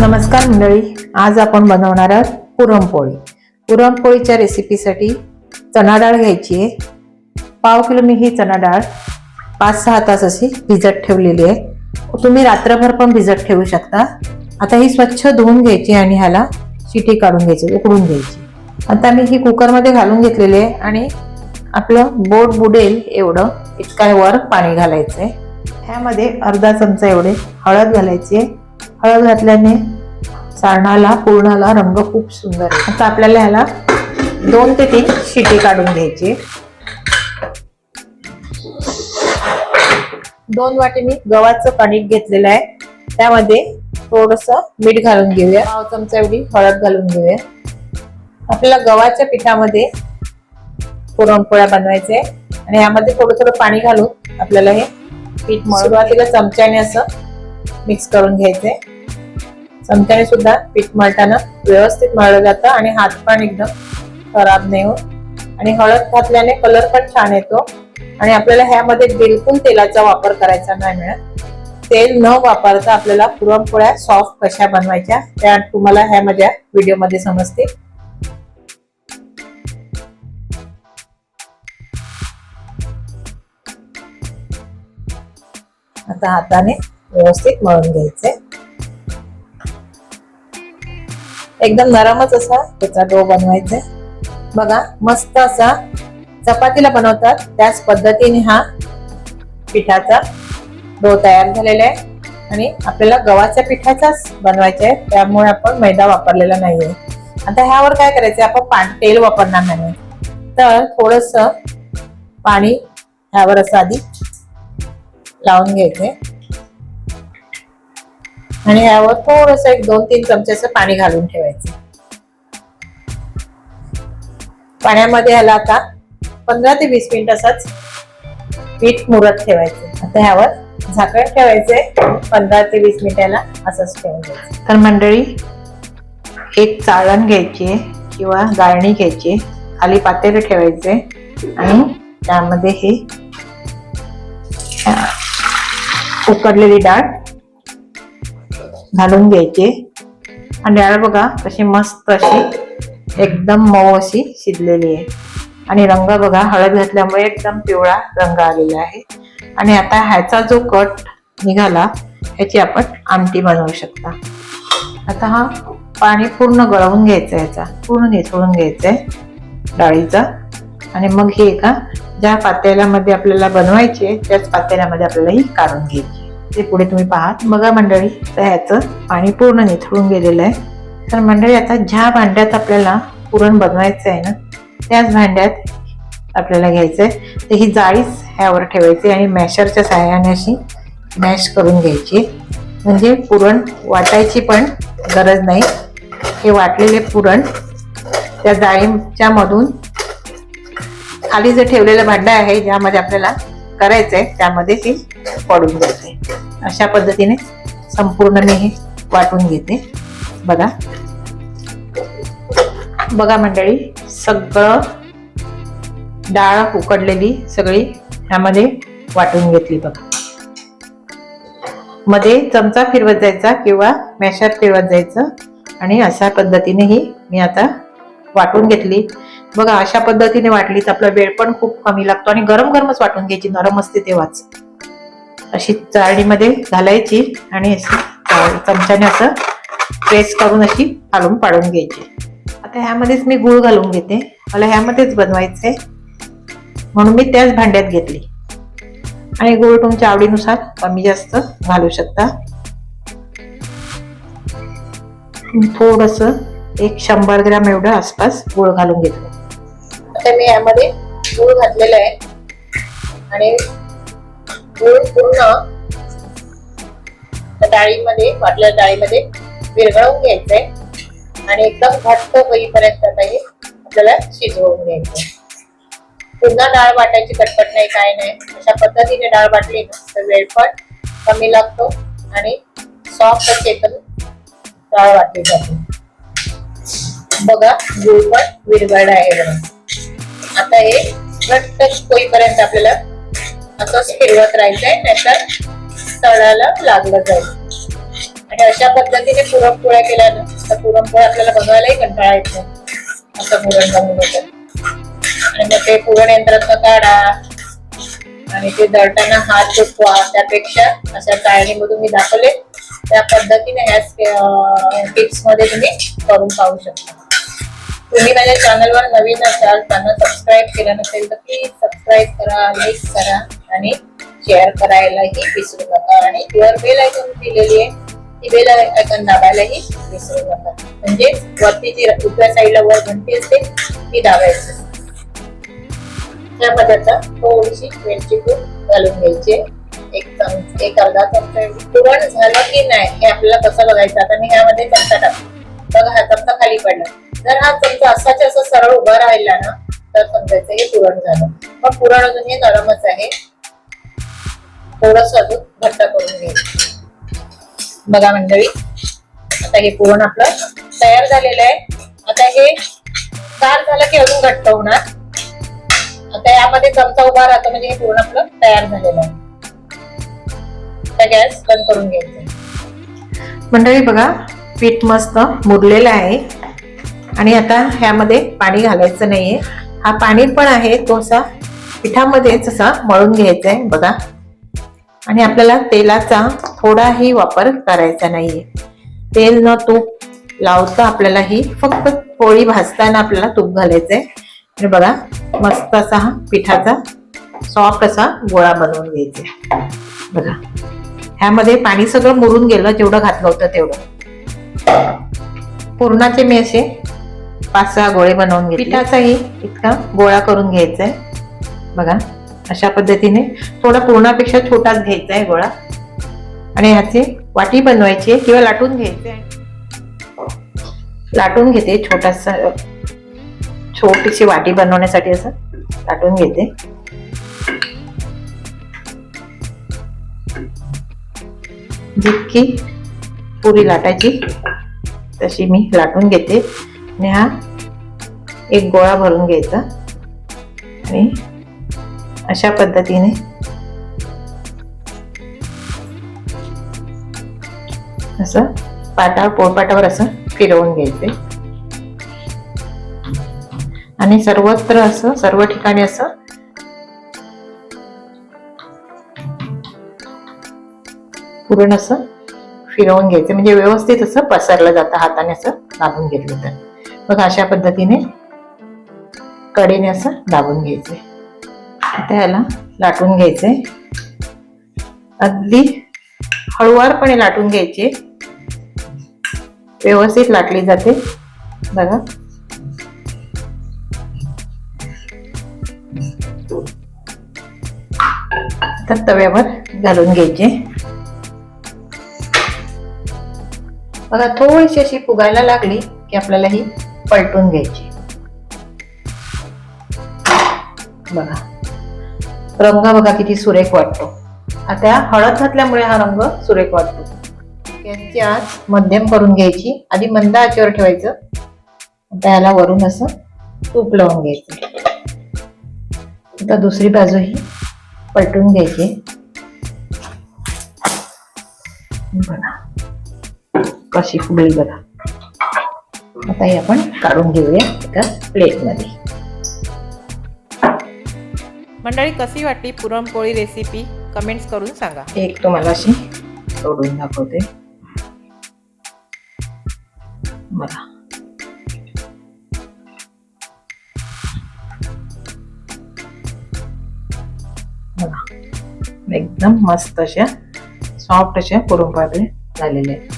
नमस्कार मंडळी आज आपण बनवणार आहोत पुरणपोळी. पुरणपोळीच्या रेसिपीसाठी चणा डाळ घ्यायची आहे. पाव किलो मी ही चणा डाळ पाच सहा तास अशी भिजत ठेवलेली आहे. तुम्ही रात्रभर पण भिजत ठेवू शकता. आता ही स्वच्छ धुवून घ्यायची आणि ह्याला शिटी काढून घ्यायची उकडून घ्यायची. आता मी ही कुकरमध्ये घालून घेतलेली आहे आणि आपलं बोट बुडेल एवढं इतका वर पाणी घालायचं आहे ह्यामध्ये अर्धा चमचा एवढे हळद घालायची आहे. हळद घातल्याने सारणाला पूर्णाला रंग खूप सुंदर आहे. आता आपल्याला ह्याला दोन ते तीन शिटी काढून घ्यायची. दोन वाटी मी गव्हाचं कणिक घेतलेलं आहे. त्यामध्ये थोडस मीठ घालून घेऊया. पाव चमचा एवढी हळद घालून घेऊया. आपल्याला गव्हाच्या पिठामध्ये पुरणपोळ्या बनवायचे आणि यामध्ये थोडं थोडं पाणी घालून आपल्याला हे पीठ मळ- सुरुवातीला चमच्याने असं मिक्स करून घ्यायचंय चमच्याने सुद्धा पीठ मळताना व्यवस्थित मळलं जातं आणि हात पण एकदम खराब नाही होत. आणि हळद घातल्याने कलर पण छान येतो. आणि आपल्याला ह्यामध्ये बिलकुल तेलाचा वापर करायचा नाही मिळत. तेल न वापरता आपल्याला पुरणपोळ्या सॉफ्ट कशा बनवायच्या त्या तुम्हाला ह्या माझ्या व्हिडिओमध्ये समजते आता हाताने व्यवस्थित मळून घ्यायचे. एकदम नरमच असा त्याचा डो बनवायचा बघा मस्त असा चपातीला बनवतात. त्याच पद्धतीने हा पिठाचा डो तयार झालेला आहे. आणि आपल्याला गव्हाच्या पिठाचाच बनवायचा आहे. त्यामुळे आपण मैदा वापरलेला नाहीये. आता ह्यावर काय करायचं आपण पाणी तेल वापरणार नाही तर थोडस पाणी ह्यावर असं आधी लावून घ्यायचंय. आणि ह्यावर थोडस एक दोन तीन चमचे पाणी घालून ठेवायचं. पाण्यामध्ये ह्याला आता पंधरा ते वीस मिनिट असंच पीठ मुरत ठेवायचं. आता ह्यावर झाकण ठेवायचंय पंधरा ते वीस मिनिटाला असंच ठेवायचं. तर मंडळी एक चाळण घ्यायची किंवा गाळणी घ्यायची खाली पातेलं ठेवायचे आणि त्यामध्ये हे उकडलेली डाळ घालून घ्यायचे. आणि डाळ बघा कशी मस्त अशी एकदम मऊ अशी शिजलेली आहे. आणि रंग बघा हळद घातल्यामुळे एकदम पिवळा रंग आलेला आहे. आणि आता ह्याचा जो कट निघाला ह्याची आपण आमटी बनवू शकता. आता हा पाणी पूर्ण गळवून घ्यायचं याचा. पूर्ण निथळून आहे डाळीचा. आणि मग हे एका ज्या पातेल्यामध्ये आपल्याला बनवायचे त्याच पातेल्यामध्ये आपल्याला ही काढून घ्यायची. ते पुढे तुम्ही पाहात. बघा मंडळी तर ह्याचं पाणी पूर्ण निथळून गेलेलं आहे. तर मंडळी आता ज्या भांड्यात आपल्याला पुरण बनवायचं आहे ना त्याच भांड्यात आपल्याला घ्यायचं आहे. तर ही जाळीच ह्यावर ठेवायची आणि मॅशरच्या सहाय्याने अशी मॅश करून घ्यायची. म्हणजे पुरण वाटायची पण गरज नाही. हे वाटलेले पुरण त्या जाळीच्या मधून खाली जे ठेवलेलं भांडं आहे ज्यामध्ये आपल्याला करायचं आहे त्यामध्ये ती पडून जाते अशा पद्धतीने संपूर्ण मी हे वाटून घेते. बघा. बघा मंडळी सगळं डाळ उकडलेली सगळी ह्यामध्ये वाटून घेतली बघा. मध्ये चमचा फिरवत जायचा किंवा मॅशात फिरवत जायचं आणि अशा पद्धतीने ही मी आता वाटून घेतली. बघा अशा पद्धतीने वाटली तर आपला वेळ पण खूप कमी लागतो आणि गरम गरमच वाटून घ्यायची नरम असते तेव्हाच. अशी चाळणीमध्ये घालायची आणि अशी चमच्याने असं प्रेस करून अशी घालून पाडून घ्यायची. आता ह्यामध्येच मी गुळ घालून घेते. मला ह्यामध्येच बनवायचे म्हणून मी त्याच भांड्यात घेतली. आणि गुळ तुमच्या आवडीनुसार कमी जास्त घालू शकता. थोडस एक शंभर ग्रॅम एवढं आसपास गुळ घालून घेतलं. आता मी यामध्ये गुळ घातलेला आहे. आणि गुळ पूर्ण. डाळीमध्ये वाटलेल्या डाळीमध्ये विरघळवून घ्यायचंय. आणि एकदम घट्ट होईपर्यंत आता हे आपल्याला शिजवून घ्यायचं पुन्हा डाळ वाटायची कटकट नाही काय नाही. अशा पद्धतीने डाळ वाटली तर वेळ पण कमी लागतो आणि सॉफ्ट असे पण डाळ वाटली जाते. बघा गुळ पण विरघळला आहे आता हे घट्ट होईपर्यंत आपल्याला असंच फिरवत राहायचंय त्याच्यात तळाला लागलं जाईल. आणि अशा पद्धतीने पुरणपोळ्या केल्या ना तर पुरणपोळ्या आपल्याला बघायलाही कंटाळा येत नाही. असं पुरण बनवलं तर आणि मग ते पुरण यंत्रात काढा आणि ते दळताना हात दुखवा त्यापेक्षा अशा चाळणीमधून मी दाखवले. त्या पद्धतीने ह्या टिप्समध्ये तुम्ही करून पाहू शकता. तुम्ही माझ्या चॅनलवर नवीन असाल त्यांना सबस्क्राईब केलं नसेल तर प्लीज सबस्क्राईब करा लाईक करा. आणि शेअर करायलाही विसरू नका. आणि वर बेल आयकॉन दिलेली आहे ती बेल आयकॉन दाबायलाही विसरू नका. म्हणजे वरती जी उजव्या साईडला वर घंटी असते ती दाबायची. त्या आता थोडीशी वेलची पूड घालून घ्यायची एक एक अर्धा चमचा पुरण झालं की नाही हे आपल्याला कसं बघायचं? आता मी ह्यामध्ये चमचा टाकतो. बघा हा चमचा खाली पडला. जर हा चमचा असाच्या असं सरळ उभा राहिला ना तर समजायचं हे पुरण झालं. मग पुरण अजून हे नरमच आहे. थोडस अजून घट्ट करून घे बघा मंडळी आता हे पुरण आपलं तयार झालेलं आहे. आता हे गार झालं की अजून घट्ट होणार. आता यामध्ये चमचा उभा राहतो म्हणजे हे पूर्ण आपलं तयार झालेलं आहे. आता गॅस बंद करून घ्यायचं. मंडळी बघा पीठ मस्त मुरलेलं आहे. आणि आता ह्यामध्ये पाणी घालायचं नाहीये. हा पाणी पण आहे तो असा पिठामध्येच असा मळून घ्यायचा आहे बघा. आणि आपल्याला तेलाचा थोडाही वापर करायचा नाहीये. तेल न तूप लावता आपल्याला ही फक्त पोळी भाजताना आपल्याला तूप घालायचंय. आणि बघा मस्त असा हा पिठाचा सॉफ्ट असा गोळा बनवून घ्यायचा बघा ह्यामध्ये पाणी सगळं मुरून गेलं जेवढं घातलं होतं तेवढं. पूर्णाचे मी असे पाच सहा गोळे बनवून घेतले. पिठाचाही इतका गोळा करून घ्यायचा आहे बघा अशा पद्धतीने थोडा पूर्णापेक्षा छोटाच घ्यायचा आहे गोळा. आणि ह्याचे वाटी बनवायची आहे किंवा लाटून घ्यायचे. लाटून घेते छोटासा छोटीशी वाटी बनवण्यासाठी असं लाटून घेते. जितकी पुरी लाटायची तशी मी लाटून घेते. आणि हा एक गोळा भरून घ्यायचा. आणि अशा पद्धतीने. असं पाटावर पोळपाटावर असं फिरवून घ्यायचे. आणि सर्वत्र असं सर्व ठिकाणी असं पूर्ण असं फिरवून घ्यायचं. म्हणजे व्यवस्थित असं पसरलं जातं हाताने असं दाबून घेतलं तर. मग अशा पद्धतीने कडेने असं दाबून घ्यायचं. आता याला लाटून घ्यायचंय अगदी हळुवारपणे लाटून घ्यायचे. व्यवस्थित लाटली जाते. बघा. तर तव्यावर घालून घ्यायचे. बघा थोडीशी अशी फुगायला लागली की आपल्याला ही पलटून घ्यायची. बघा. रंग बघा किती सुरेख वाटतो. आता हळद घातल्यामुळे हा रंग सुरेख वाटतो. गॅसची आच मध्यम करून घ्यायची. आधी मंद आचेवर ठेवायचं. आता याला वरून असं तूप लावून घ्यायचं. आता दुसरी बाजू ही पलटून घ्यायची. बघा. कशी फुगली बघा. आता ही आपण काढून घेऊया एका प्लेटमध्ये मंडळी कशी वाटली पुरणपोळी रेसिपी कमेंट्स करून सांगा. एक तुम्हाला अशी तोडून दाखवते. बघा. बघा. एकदम मस्त अशा सॉफ्ट अशा पुरणपोळ्या झालेल्या आहेत.